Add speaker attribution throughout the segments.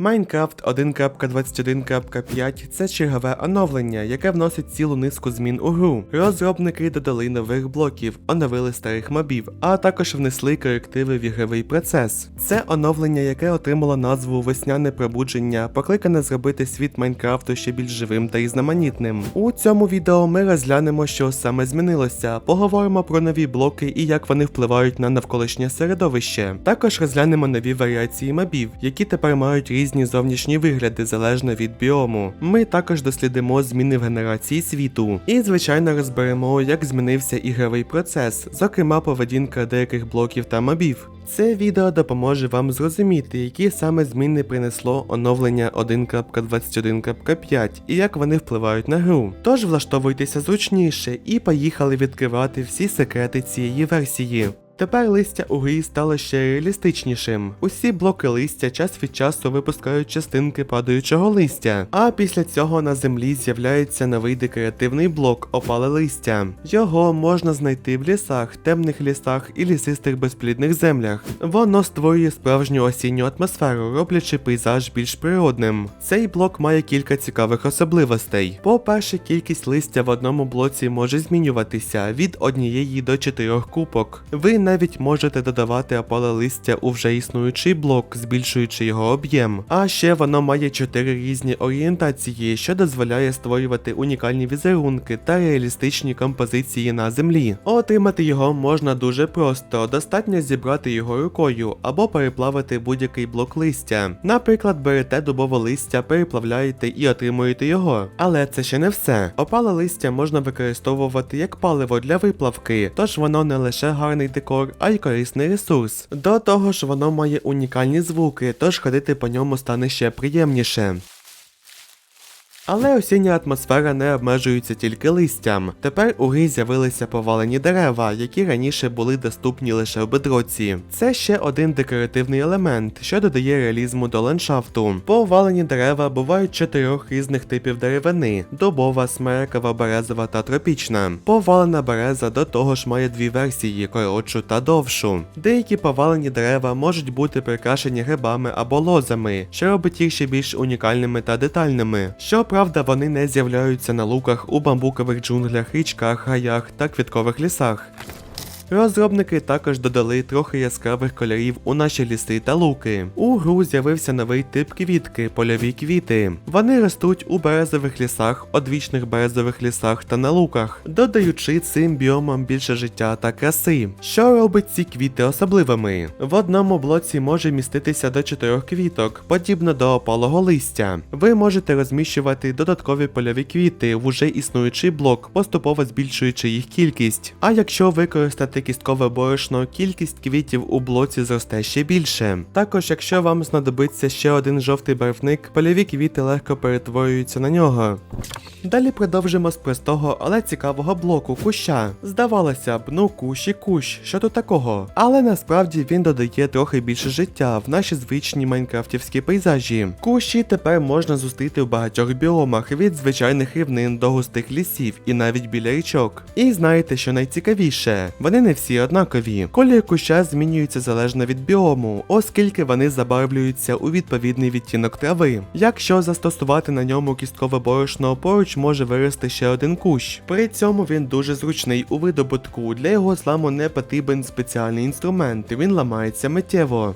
Speaker 1: Minecraft 1.21.5 це чергове оновлення, яке вносить цілу низку змін у гру. Розробники додали нових блоків, оновили старих мобів, а також внесли корективи в ігровий процес. Це оновлення, яке отримало назву Весняне пробудження, покликане зробити світ Майнкрафту ще більш живим та різноманітним. У цьому відео ми розглянемо, що саме змінилося, поговоримо про нові блоки і як вони впливають на навколишнє середовище. Також розглянемо нові варіації мобів, які тепер мають різні зовнішні вигляди залежно від біому. Ми також дослідимо зміни в генерації світу. І, звичайно, розберемо, як змінився ігровий процес, зокрема поведінка деяких блоків та мобів. Це відео допоможе вам зрозуміти, які саме зміни принесло оновлення 1.21.5 і як вони впливають на гру. Тож влаштовуйтеся зручніше і поїхали відкривати всі секрети цієї версії. Тепер листя у грі стало ще реалістичнішим. Усі блоки листя час від часу випускають частинки падаючого листя, а після цього на землі з'являється новий декоративний блок опале листя. Його можна знайти в лісах, темних лісах і лісистих безплідних землях. Воно створює справжню осінню атмосферу, роблячи пейзаж більш природним. Цей блок має кілька цікавих особливостей. По-перше, кількість листя в одному блоці може змінюватися від однієї до чотирьох купок. Ви навіть можете додавати опале листя у вже існуючий блок, збільшуючи його об'єм. А ще воно має чотири різні орієнтації, що дозволяє створювати унікальні візерунки та реалістичні композиції на землі. Отримати його можна дуже просто, достатньо зібрати його рукою або переплавити будь-який блок листя. Наприклад, берете дубове листя, переплавляєте і отримуєте його. Але це ще не все. Опале листя можна використовувати як паливо для виплавки, тож воно не лише гарний декор, а й корисний ресурс. До того ж, воно має унікальні звуки, тож ходити по ньому стане ще приємніше. Але осіння атмосфера не обмежується тільки листям. Тепер у грі з'явилися повалені дерева, які раніше були доступні лише в бедроці. Це ще один декоративний елемент, що додає реалізму до ландшафту. Повалені дерева бувають чотирьох різних типів деревини: дубова, смерекова, березова та тропічна. Повалена береза до того ж має дві версії коротшу та довшу. Деякі повалені дерева можуть бути прикрашені грибами або лозами, що робить їх ще більш унікальними та детальними. Щоправда, вони не з'являються на луках у бамбукових джунглях, річках, гаях та квіткових лісах. Розробники також додали трохи яскравих кольорів у наші ліси та луки. У гру з'явився новий тип квітки польові квіти. Вони ростуть у березових лісах, одвічних березових лісах та на луках, додаючи цим біомам більше життя та краси. Що робить ці квіти особливими? В одному блоці може міститися до чотирьох квіток, подібно до опалого листя. Ви можете розміщувати додаткові польові квіти в уже існуючий блок, поступово збільшуючи їх кількість. А якщо використати кісткове борошно, кількість квітів у блоці зросте ще більше. Також, якщо вам знадобиться ще один жовтий барвник, польові квіти легко перетворюються на нього. Далі продовжимо з простого, але цікавого блоку куща. Здавалося б, ну кущ і кущ, що тут такого? Але насправді він додає трохи більше життя в наші звичні майнкрафтівські пейзажі. Кущі тепер можна зустріти в багатьох біомах від звичайних рівнин до густих лісів і навіть біля річок. І знаєте, що найцікавіше? Вони не всі однакові. Колір куща змінюються залежно від біому, оскільки вони забарвлюються у відповідний відтінок трави. Якщо застосувати на ньому кісткове борошно, поруч може вирости ще один кущ. При цьому він дуже зручний у видобутку. Для його зламу не потрібен спеціальний інструмент, він ламається миттєво.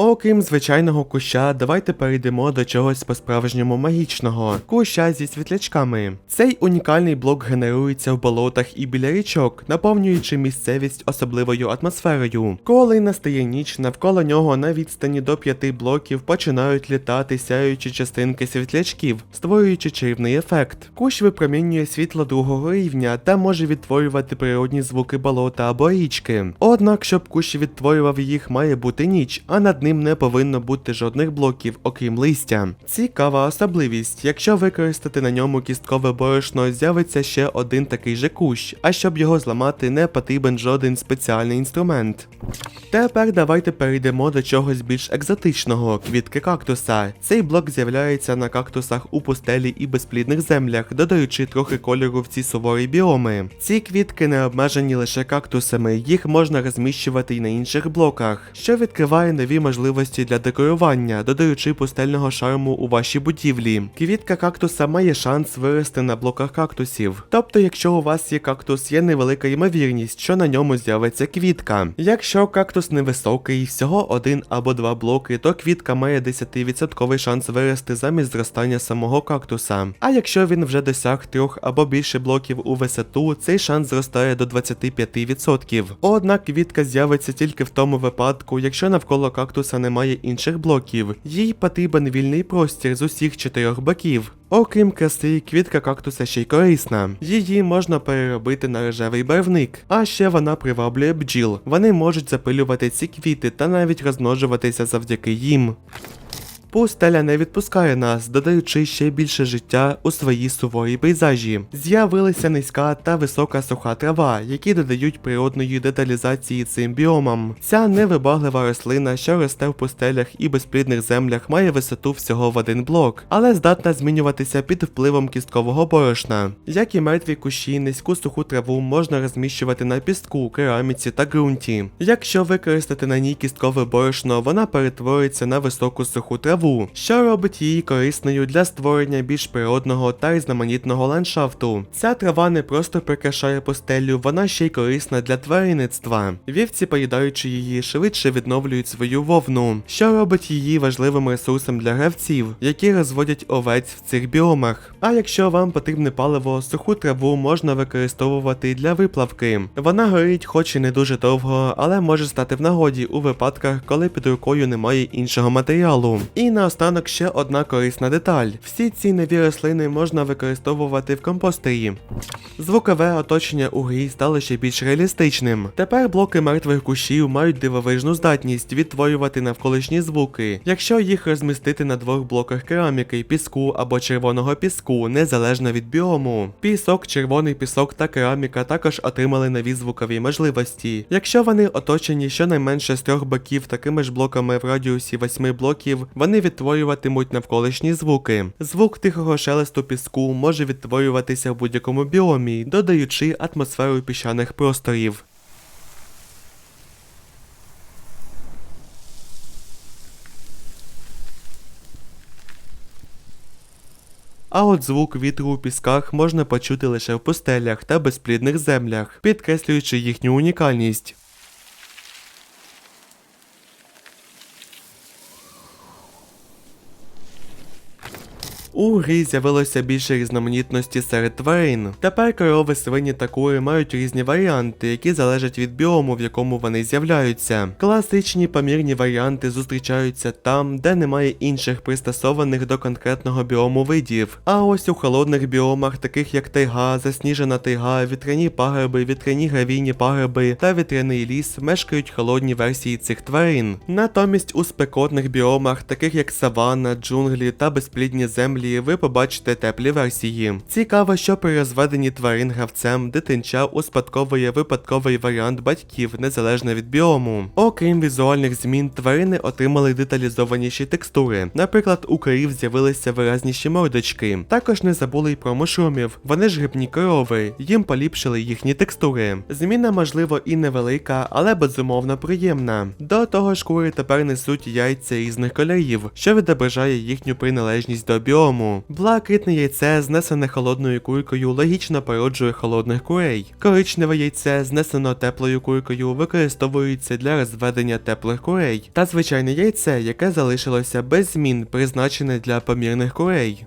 Speaker 1: Окрім звичайного куща, давайте перейдемо до чогось по-справжньому магічного куща зі світлячками. Цей унікальний блок генерується в болотах і біля річок, наповнюючи місцевість особливою атмосферою. Коли настає ніч, навколо нього на відстані до п'яти блоків починають літати сяючі частинки світлячків, створюючи чарівний ефект. Кущ випромінює світло другого рівня та може відтворювати природні звуки болота або річки. Однак, щоб кущ відтворював їх, має бути ніч, а над ним не повинно бути жодних блоків, окрім листя. Цікава особливість. Якщо використати на ньому кісткове борошно, з'явиться ще один такий же кущ, а щоб його зламати, не потрібен жоден спеціальний інструмент. Тепер давайте перейдемо до чогось більш екзотичного квітки кактуса. Цей блок з'являється на кактусах у пустелі і безплідних землях, додаючи трохи кольору в ці суворі біоми. Ці квітки не обмежені лише кактусами, їх можна розміщувати й на інших блоках, що відкриває нові можливості можливості для декорування, додаючи пустельного шарму у ваші будівлі. Квітка кактуса має шанс вирости на блоках кактусів. Тобто, якщо у вас є кактус, є невелика ймовірність, що на ньому з'явиться квітка. Якщо кактус невисокий, всього один або два блоки, то квітка має 10% шанс вирости замість зростання самого кактуса. А якщо він вже досяг трьох або більше блоків у висоту, цей шанс зростає до 25%. Однак квітка з'явиться тільки в тому випадку, якщо навколо кактуса немає інших блоків. Їй потрібен вільний простір з усіх чотирьох боків. Окрім краси, квітка кактуса ще й корисна. Її можна переробити на рожевий барвник, а ще вона приваблює бджіл. Вони можуть запилювати ці квіти та навіть розмножуватися завдяки їм. Пустеля не відпускає нас, додаючи ще більше життя у свої суворі пейзажі. З'явилася низька та висока суха трава, які додають природної деталізації цим біомам. Ця невибаглива рослина, що росте в пустелях і безплідних землях, має висоту всього в один блок, але здатна змінюватися під впливом кісткового борошна. Як і мертві кущі, низьку суху траву можна розміщувати на піску, кераміці та ґрунті. Якщо використати на ній кісткове борошно, вона перетвориться на високу суху траву траву, що робить її корисною для створення більш природного та різноманітного ландшафту. Ця трава не просто прикрашає постелю, вона ще й корисна для тваринництва. Вівці, поїдаючи її, швидше відновлюють свою вовну, що робить її важливим ресурсом для гравців, які розводять овець в цих біомах. А якщо вам потрібне паливо, суху траву можна використовувати для виплавки. Вона горить, хоч і не дуже довго, але може стати в нагоді у випадках, коли під рукою немає іншого матеріалу. І і наостанок ще одна корисна деталь. Всі ці нові рослини можна використовувати в компостері. Звукове оточення у грі стало ще більш реалістичним. Тепер блоки мертвих кущів мають дивовижну здатність відтворювати навколишні звуки, якщо їх розмістити на двох блоках кераміки, піску або червоного піску, незалежно від біому. Пісок, червоний пісок та кераміка також отримали нові звукові можливості. Якщо вони оточені щонайменше з трьох боків такими ж блоками в радіусі 8 блоків, вони вони відтворюватимуть навколишні звуки. Звук тихого шелесту піску може відтворюватися в будь-якому біомі, додаючи атмосферу піщаних просторів. А от звук вітру у пісках можна почути лише в пустелях та безплідних землях, підкреслюючи їхню унікальність. У грі з'явилося більше різноманітності серед тварин. Тепер корови, свині та кури мають різні варіанти, які залежать від біому, в якому вони з'являються. Класичні помірні варіанти зустрічаються там, де немає інших пристосованих до конкретного біому видів. А ось у холодних біомах, таких як тайга, засніжена тайга, вітряні пагорби, вітряні гравійні пагорби та вітряний ліс, мешкають холодні версії цих тварин. Натомість у спекотних біомах, таких як саванна, джунглі та безплідні землі версії ви побачите теплі версії. Цікаво, що при розведенні тварин гравцем дитинча успадковує випадковий варіант батьків незалежно від біому. Окрім візуальних змін, тварини отримали деталізованіші текстури. Наприклад, у корів з'явилися виразніші мордочки. Також не забули й про мушрумів. Вони ж грибні корови, їм поліпшили їхні текстури. Зміна, можливо, і невелика, але безумовно приємна. До того ж, кури тепер несуть яйця різних кольорів, що відображає їхню приналежність до біому тому. Блакитне яйце, знесене холодною куркою, логічно породжує холодних курей. Коричневе яйце, знесено теплою куркою, використовується для розведення теплих курей. Та звичайне яйце, яке залишилося без змін, призначене для помірних курей.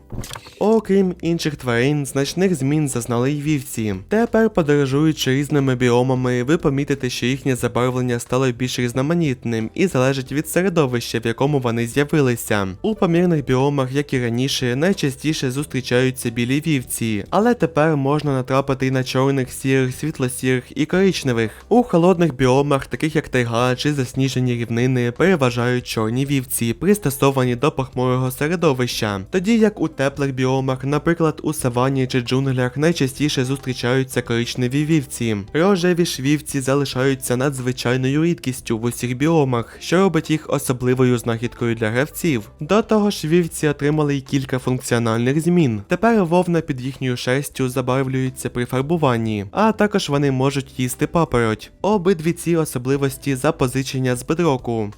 Speaker 1: Окрім інших тварин, значних змін зазнали й вівці. Тепер, подорожуючи різними біомами, ви помітите, що їхнє забарвлення стало більш різноманітним і залежить від середовища, в якому вони з'явилися. У помірних біомах, як і раніше, найчастіше зустрічаються білі вівці, але тепер можна натрапити і на чорних, сірих, світло-сірих і коричневих. У холодних біомах, таких як тайга чи засніжені рівнини, переважають чорні вівці, пристосовані до похмурого середовища. Тоді як у теплих біомах, наприклад, у савані чи джунглях, найчастіше зустрічаються коричневі вівці. Рожеві ж вівці залишаються надзвичайною рідкістю в усіх біомах, що робить їх особливою знахідкою для гравців. До того ж, вівці отримали й кілька функціональних змін. Тепер вовна під їхньою шерстю забарвлюється при фарбуванні, а також вони можуть їсти папороть. Обидві ці особливості запозичення з бедроку.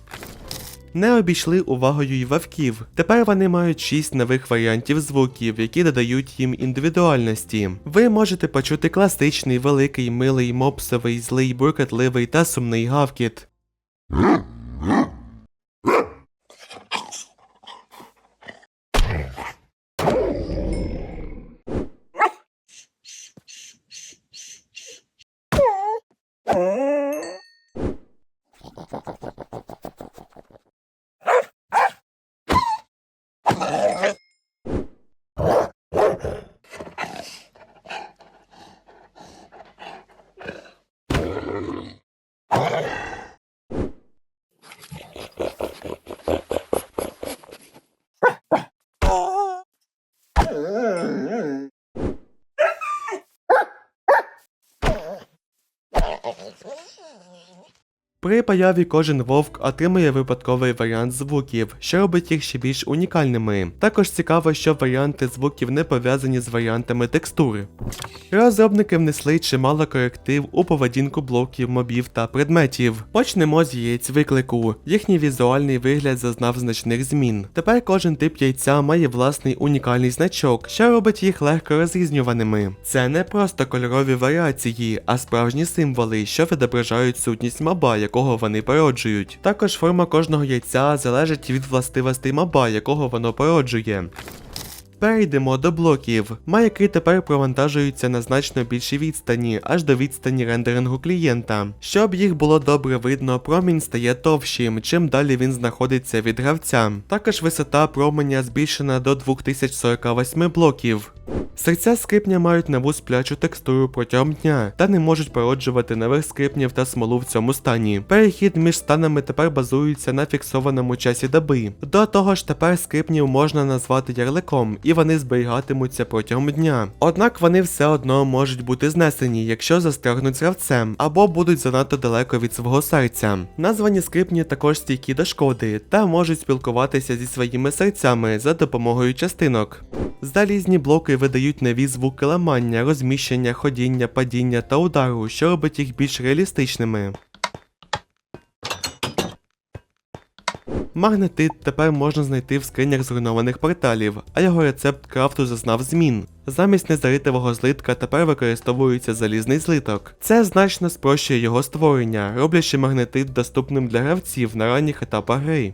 Speaker 1: Не обійшли увагою й вавків. Тепер вони мають 6 нових варіантів звуків, які додають їм індивідуальності. Ви можете почути класичний, великий, милий, мопсовий, злий, буркотливий та сумний гавкіт. При появі кожен вовк отримує випадковий варіант звуків, що робить їх ще більш унікальними. Також цікаво, що варіанти звуків не пов'язані з варіантами текстур. Розробники внесли чимало коректив у поведінку блоків, мобів та предметів. Почнемо з яєць виклику. Їхній візуальний вигляд зазнав значних змін. Тепер кожен тип яйця має власний унікальний значок, що робить їх легко розрізнюваними. Це не просто кольорові варіації, а справжні символи, що відображають сутність маба, якого вони породжують. Також форма кожного яйця залежить від властивостей маба, якого воно породжує. Перейдемо до блоків. Маяки тепер провантажуються на значно більшій відстані, аж до відстані рендерингу клієнта. Щоб їх було добре видно, промінь стає товщим, чим далі він знаходиться від гравця. Також висота променя збільшена до 2048 блоків. Серця скрипня мають нову сплячу текстуру протягом дня та не можуть породжувати нових скрипнів та смолу в цьому стані. Перехід між станами тепер базується на фіксованому часі доби. До того ж, тепер скрипнів можна назвати ярликом, і вони зберігатимуться протягом дня. Однак вони все одно можуть бути знесені, якщо застрягнуть гравцем, або будуть занадто далеко від свого серця. Названі скрипні також стійкі до шкоди та можуть спілкуватися зі своїми серцями за допомогою частинок. Залізні блоки видають нові звуки ламання, розміщення, ходіння, падіння та удару, що робить їх більш реалістичними. Магнетит тепер можна знайти в скринях зруйнованих порталів, а його рецепт крафту зазнав змін. Замість незаритового злитка тепер використовується залізний злиток. Це значно спрощує його створення, роблячи магнетит доступним для гравців на ранніх етапах гри.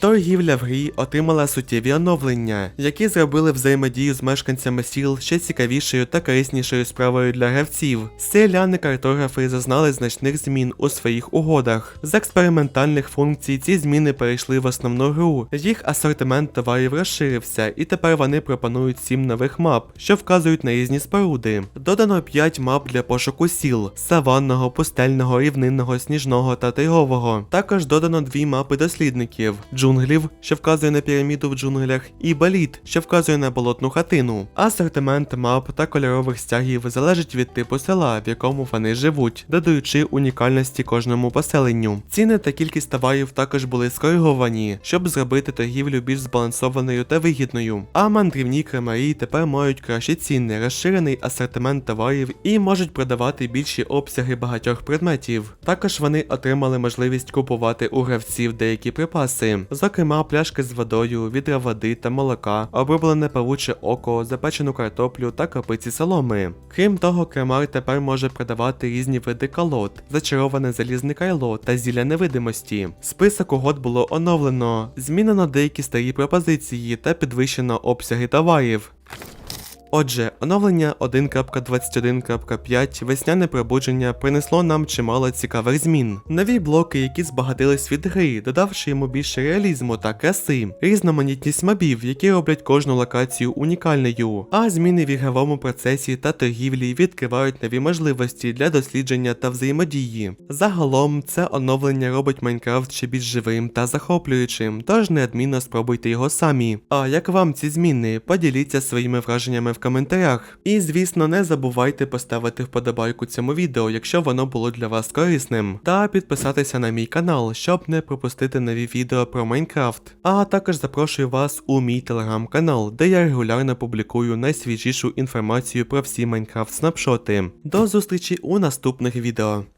Speaker 1: Торгівля в грі отримала суттєві оновлення, які зробили взаємодію з мешканцями сіл ще цікавішою та кориснішою справою для гравців. Селяни-картографи зазнали значних змін у своїх угодах. З експериментальних функцій ці зміни перейшли в основну гру. Їх асортимент товарів розширився, і тепер вони пропонують 7 нових мап, що вказують на різні споруди. Додано 5 мап для пошуку сіл: саванного, пустельного, рівнинного, сніжного та тайгового. Також додано дві мапи дослідників: джунглів, що вказує на піраміду в джунглях, і баліт, що вказує на болотну хатину. Асортимент мап та кольорових стягів залежить від типу села, в якому вони живуть, додаючи унікальності кожному поселенню. Ціни та кількість товарів також були скориговані, щоб зробити торгівлю більш збалансованою та вигідною. А мандрівні кремарі тепер мають кращі ціни, розширений асортимент товарів і можуть продавати більші обсяги багатьох предметів. Також вони отримали можливість купувати у гравців деякі припаси, зокрема пляшки з водою, відра води та молока, оброблене павуче око, запечену картоплю та копиці соломи. Крім того, кремар тепер може продавати різні види колод, зачароване залізне кайло та зілля невидимості. Список угод було оновлено, змінено деякі старі пропозиції та підвищено обсяги товарів. Отже, оновлення 1.21.5 весняне пробудження принесло нам чимало цікавих змін. Нові блоки, які збагатили світ гри, додавши йому більше реалізму та краси, різноманітність мобів, які роблять кожну локацію унікальною, а зміни в ігровому процесі та торгівлі відкривають нові можливості для дослідження та взаємодії. Загалом, це оновлення робить Майнкрафт ще більш живим та захоплюючим, тож неодмінно спробуйте його самі. А як вам ці зміни? Поділіться своїми враженнями в коментарях. І звісно, не забувайте поставити вподобайку цьому відео, якщо воно було для вас корисним, та підписатися на мій канал, щоб не пропустити нові відео про Майнкрафт. А також запрошую вас у мій телеграм-канал, де я регулярно публікую найсвіжішу інформацію про всі Майнкрафт снапшоти. До зустрічі у наступних відео.